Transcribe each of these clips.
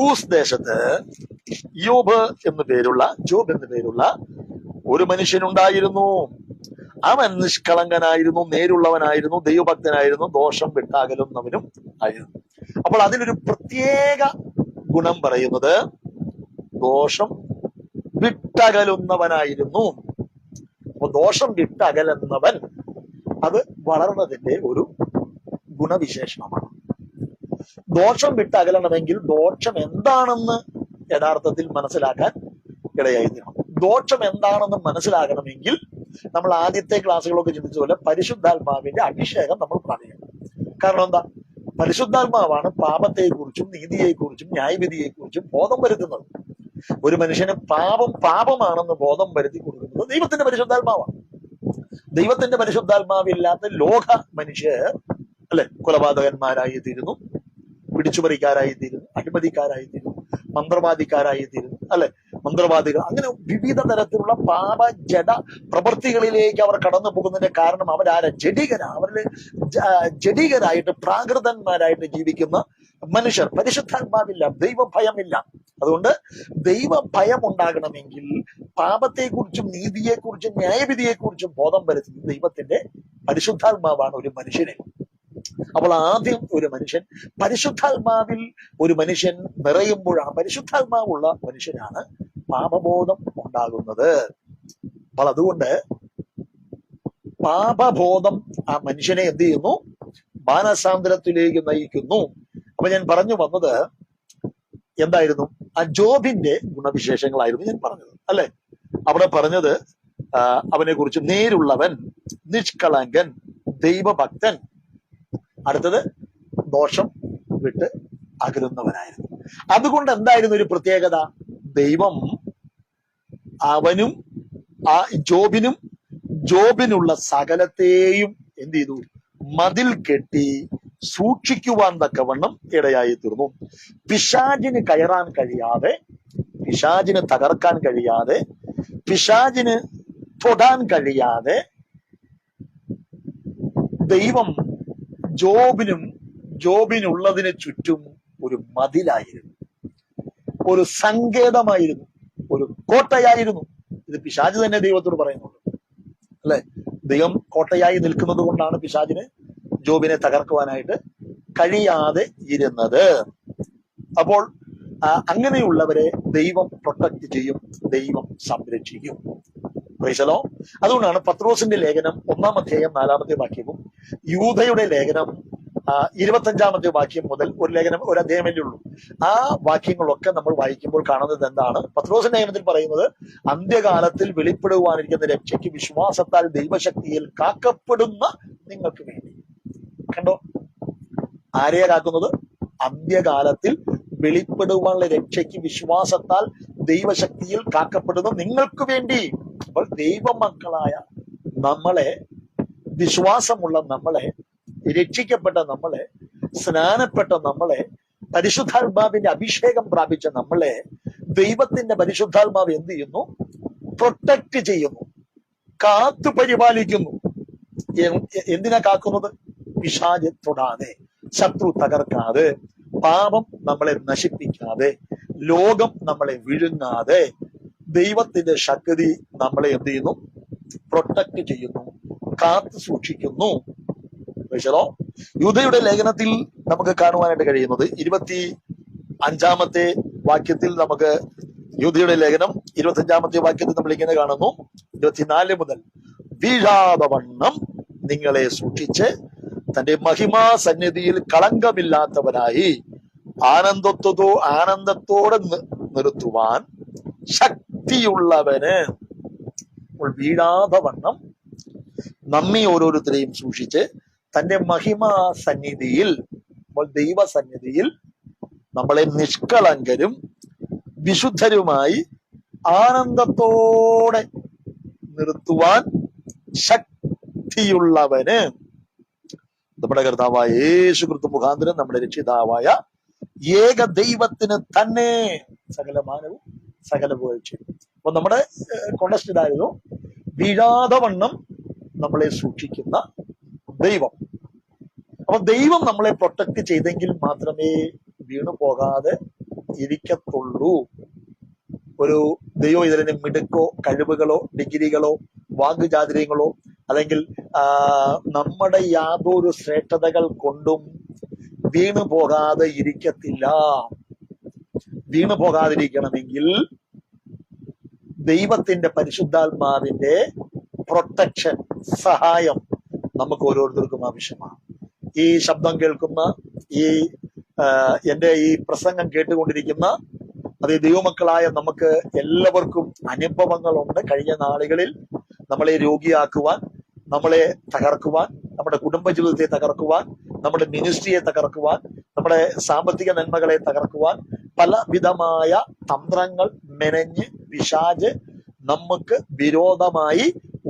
Uz ദേശത്ത് യോബ് എന്ന് പേരുള്ള ജോബ് എന്ന് പേരുള്ള ഒരു മനുഷ്യനുണ്ടായിരുന്നു. അവൻ നിഷ്കളങ്കനായിരുന്നു നേരുള്ളവനായിരുന്നു ദൈവഭക്തനായിരുന്നു ദോഷം വിട്ടാകലുന്നവനും ആയിരുന്നു. അപ്പോൾ അതിനൊരു പ്രത്യേക ഗുണം പറയുന്നത് ദോഷം വിട്ടകലുന്നവനായിരുന്നു. അപ്പൊ ദോഷം വിട്ടകലുന്നവൻ അത് വളർന്നതിന്റെ ഒരു ഗുണവിശേഷണമാണ്. ദോഷം വിട്ട് അകലണമെങ്കിൽ ദോഷം എന്താണെന്ന് യഥാർത്ഥത്തിൽ മനസ്സിലാക്കാൻ ഇടയായി തീരണം ദോഷം എന്താണെന്ന് മനസ്സിലാകണമെങ്കിൽ നമ്മൾ ആദ്യത്തെ ക്ലാസ്സുകളൊക്കെ ചിന്തിച്ച പോലെ പരിശുദ്ധാത്മാവിന്റെ അഭിഷേകം നമ്മൾ പ്രാപിക്കണം കാരണം എന്താ? പരിശുദ്ധാത്മാവാണ് പാപത്തെക്കുറിച്ചും നീതിയെക്കുറിച്ചും ന്യായവിധിയെക്കുറിച്ചും ബോധം വരുത്തുന്നത്. ഒരു മനുഷ്യന് പാപം പാപമാണെന്ന് ബോധം വരുത്തി കൊടുക്കുന്നത് ദൈവത്തിന്റെ പരിശുദ്ധാത്മാവാണ്. ദൈവത്തിന്റെ പരിശുദ്ധാത്മാവില്ലാത്ത ലോക മനുഷ്യർ അല്ലെ? കൊലപാതകന്മാരായി തീരുന്നു. പിടിച്ചുപറിക്കാരായി തീരുന്നു അഴിമതിക്കാരായി തീരുന്നു മന്ത്രവാദിക്കാരായി തീരുന്നു അല്ലെ? മന്ത്രവാദികൾ. അങ്ങനെ വിവിധ തരത്തിലുള്ള പാപ ജഡ പ്രവൃത്തികളിലേക്ക് അവർ കടന്നു പോകുന്നതിന്റെ കാരണം അവരാര ജഡികര അവരിൽ ജ- ജഡികരായിട്ട് പ്രാകൃതന്മാരായിട്ട് ജീവിക്കുന്ന മനുഷ്യർ. പരിശുദ്ധാത്മാവില്ല ദൈവഭയമില്ല. അതുകൊണ്ട് ദൈവഭയം ഉണ്ടാകണമെങ്കിൽ പാപത്തെക്കുറിച്ചും നീതിയെക്കുറിച്ചും ന്യായവിധിയെക്കുറിച്ചും ബോധം വരുത്തുന്നത് ദൈവത്തിന്റെ പരിശുദ്ധാത്മാവാണ് ഒരു മനുഷ്യനെ. അപ്പോൾ ആദ്യം ഒരു മനുഷ്യൻ പരിശുദ്ധാത്മാവിൽ ഒരു മനുഷ്യൻ നിറയുമ്പോഴാണ് പരിശുദ്ധാത്മാവുള്ള മനുഷ്യനാണ് പാപബോധം ഉണ്ടാകുന്നത്. അപ്പോൾ അതുകൊണ്ട് പാപബോധം ആ മനുഷ്യനെ എന്ത് ചെയ്യുന്നു? മാനസാന്തരത്തിലേക്ക് നയിക്കുന്നു. അപ്പൊ ഞാൻ പറഞ്ഞു വന്നത് എന്തായിരുന്നു? ആ ജോബിന്റെ ഗുണവിശേഷങ്ങളായിരുന്നു ഞാൻ പറഞ്ഞത് അല്ലെ? അവിടെ പറഞ്ഞത് അവനെ കുറിച്ച് നേരുള്ളവൻ നിഷ്കളങ്കൻ ദൈവഭക്തൻ അടുത്തത് ദോഷം വിട്ട് അകലുന്നവനായിരുന്നു. അതുകൊണ്ട് എന്തായിരുന്നു ഒരു പ്രത്യേകത? ദൈവം അവനും ആ ജോബിനും ജോബിനുള്ള സകലത്തെയും എന്ത് ചെയ്തു? മതിൽ കെട്ടി സൂക്ഷിക്കുവാൻ തക്കവണ്ണം ഇടയായി തീർന്നു. പിശാചിന് കയറാൻ കഴിയാതെ പിശാചിന് തകർക്കാൻ കഴിയാതെ പിശാചിന് തൊടാൻ കഴിയാതെ ദൈവം ജോബിനും ജോബിനുള്ളതിന് ചുറ്റും ഒരു മതിലായിരുന്നു. ഒരു സങ്കേതമായിരുന്നു. ഒരു കോട്ടയായിരുന്നു. ഇത് പിശാജ് തന്നെ ദൈവത്തോട് പറയുന്നുണ്ട്. അല്ലെ? ദൈവം കോട്ടയായി നിൽക്കുന്നത് കൊണ്ടാണ് പിശാജിന് ജോബിനെ തകർക്കുവാനായിട്ട് കഴിയാതെ ഇരുന്നത്. അപ്പോൾ അങ്ങനെയുള്ളവരെ ദൈവം പ്രൊട്ടക്ട് ചെയ്യും ദൈവം സംരക്ഷിക്കും. പ്രൈസലോ അതുകൊണ്ടാണ് പത്രോസിന്റെ ലേഖനം ഒന്നാം അധ്യായം നാലാമത്തെ വാക്യവും യൂതയുടെ ലേഖനം ഇരുപത്തഞ്ചാമത്തെ വാക്യം മുതൽ ഒരു ലേഖനം ഒരു അധ്യായമല്ലേ ഉള്ളൂ. ആ വാക്യങ്ങളൊക്കെ നമ്മൾ വായിക്കുമ്പോൾ കാണുന്നത് എന്താണ്? പത്രോസിന്റെ ലേഖനത്തിൽ പറയുന്നത് അന്ത്യകാലത്തിൽ വെളിപ്പെടുവാനിരിക്കുന്ന രക്ഷയ്ക്ക് വിശ്വാസത്താൽ ദൈവശക്തിയിൽ കാക്കപ്പെടുന്ന നിങ്ങൾക്ക് വേണ്ടി. കണ്ടോ? ആരെയാ കാക്കുന്നത്? അന്ത്യകാലത്തിൽ വെളിപ്പെടുവാനുള്ള രക്ഷയ്ക്ക് വിശ്വാസത്താൽ ദൈവശക്തിയിൽ കാക്കപ്പെടുന്ന നിങ്ങൾക്ക് വേണ്ടി. അപ്പോൾ ദൈവമക്കളായ നമ്മളെ വിശ്വാസമുള്ള നമ്മളെ രക്ഷിക്കപ്പെട്ട നമ്മളെ സ്നാനപ്പെട്ട നമ്മളെ പരിശുദ്ധാത്മാവിന്റെ അഭിഷേകം പ്രാപിച്ച നമ്മളെ ദൈവത്തിന്റെ പരിശുദ്ധാത്മാവ് എന്ത് ചെയ്യുന്നു? പ്രൊട്ടക്ട് ചെയ്യുന്നു. കാത്തു പരിപാലിക്കുന്നു. എന്തിനാ കാക്കുന്നത്? പിശാച് തൊടാതെ ശത്രു തകർക്കാതെ പാപം നമ്മളെ നശിപ്പിക്കാതെ ലോകം നമ്മളെ വിഴുങ്ങാതെ ദൈവത്തിന്റെ ശക്തി നമ്മളെ എന്ത് ചെയ്യുന്നു? പ്രൊട്ടക്ട് ചെയ്യുന്നു. കാത്തു സൂക്ഷിക്കുന്നു. മനസ്സിലോ യൂതയുടെ ലേഖനത്തിൽ നമുക്ക് കാണുവാനായിട്ട് കഴിയുന്നത് ഇരുപത്തി അഞ്ചാമത്തെ വാക്യത്തിൽ നമുക്ക് യൂതയുടെ ലേഖനം ഇരുപത്തി അഞ്ചാമത്തെ വാക്യത്തിൽ നമ്മൾ ഇങ്ങനെ കാണുന്നു. ഇരുപത്തിനാല് മുതൽ വീഴാതെ വണ്ണം നിങ്ങളെ സൂക്ഷിച്ച് തന്റെ മഹിമാ സന്നിധിയിൽ കളങ്കമില്ലാത്തവനായി ആനന്ദത്വതോ ആനന്ദത്തോടെ നിർത്തുവാൻ ശക്തിയുള്ളവന് അപ്പോൾ വീഴാതെ വണ്ണം നമ്മി ഓരോരുത്തരെയും സൂക്ഷിച്ച് തന്റെ മഹിമാ സന്നിധിയിൽ ദൈവസന്നിധിയിൽ നമ്മളെ നിഷ്കളങ്കരും വിശുദ്ധരുമായി ആനന്ദത്തോടെ നിർത്തുവാൻ ശക്തിയുള്ളവന് നമ്മുടെ കർത്താവായ യേശു കൃത്തു മുഖാന്തരം നമ്മുടെ രക്ഷിതാവായ ഏക ദൈവത്തിന് തന്നെ സകല മാനവും സകല പുകഴ്ചയും. അപ്പൊ നമ്മുടെ കോണ്ടസ്റ്റ് ഇതായിരുന്നു. വീഴാതെ വണ്ണം നമ്മളെ സൂക്ഷിക്കുന്ന ദൈവം. അപ്പൊ ദൈവം നമ്മളെ പ്രൊട്ടക്ട് ചെയ്തെങ്കിൽ മാത്രമേ വീണു പോകാതെ ഇരിക്കത്തുള്ളൂ. ഒരു ദൈവം ഇതിന് മിടുക്കോ കഴിവുകളോ ഡിഗ്രികളോ വാക്കുചാതുര്യങ്ങളോ അല്ലെങ്കിൽ നമ്മുടെ യാതൊരു ശ്രേഷ്ഠതകൾ കൊണ്ടും വീണു പോകാതെ ഇരിക്കത്തില്ല. വീണു പോകാതിരിക്കണമെങ്കിൽ ദൈവത്തിന്റെ പരിശുദ്ധാത്മാവിന്റെ പ്രൊട്ടക്ഷൻ സഹായം നമുക്ക് ഓരോരുത്തർക്കും ആവശ്യമാണ്. ഈ ശബ്ദം കേൾക്കുന്ന ഈ എന്റെ ഈ പ്രസംഗം കേട്ടുകൊണ്ടിരിക്കുന്ന അത് ദൈവമക്കളായ നമുക്ക് എല്ലാവർക്കും അനുഭവങ്ങളുണ്ട്. കഴിഞ്ഞ നാളുകളിൽ നമ്മളെ രോഗിയാക്കുവാൻ നമ്മളെ തകർക്കുവാൻ നമ്മുടെ കുടുംബജീവിതത്തെ തകർക്കുവാൻ നമ്മുടെ മിനിസ്ട്രിയെ തകർക്കുവാൻ നമ്മുടെ സാമ്പത്തിക നന്മകളെ തകർക്കുവാൻ പലവിധമായ തന്ത്രങ്ങൾ മെനഞ്ഞ് പിശാജ് നമുക്ക് വിരോധമായി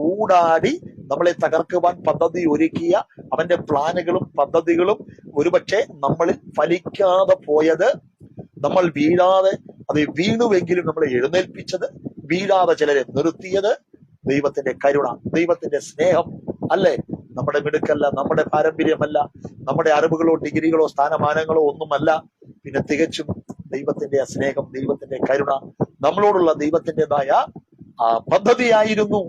ഊടാടി നമ്മളെ തകർക്കുവാൻ പദ്ധതി ഒരുക്കിയ അവന്റെ പ്ലാനുകളും പദ്ധതികളും ഒരുപക്ഷെ നമ്മളിൽ ഫലിക്കാതെ പോയത് നമ്മൾ വീഴാതെ അത് വീണുവെങ്കിലും നമ്മളെ എഴുന്നേൽപ്പിച്ചത് വീഴാതെ ചിലരെ നിർത്തിയത് ദൈവത്തിന്റെ കരുണ ദൈവത്തിന്റെ സ്നേഹം അല്ലേ? നമ്മുടെ മിടുക്കല്ല നമ്മുടെ പാരമ്പര്യമല്ല നമ്മുടെ അറിവുകളോ ഡിഗ്രികളോ സ്ഥാനമാനങ്ങളോ ഒന്നുമല്ല. പിന്നെ തികച്ചും ദൈവത്തിന്റെ സ്നേഹം ദൈവത്തിന്റെ കരുണ നമ്മളോടുള്ള ദൈവത്തിന്റെതായ പദ്ധതിയായിരുന്നു.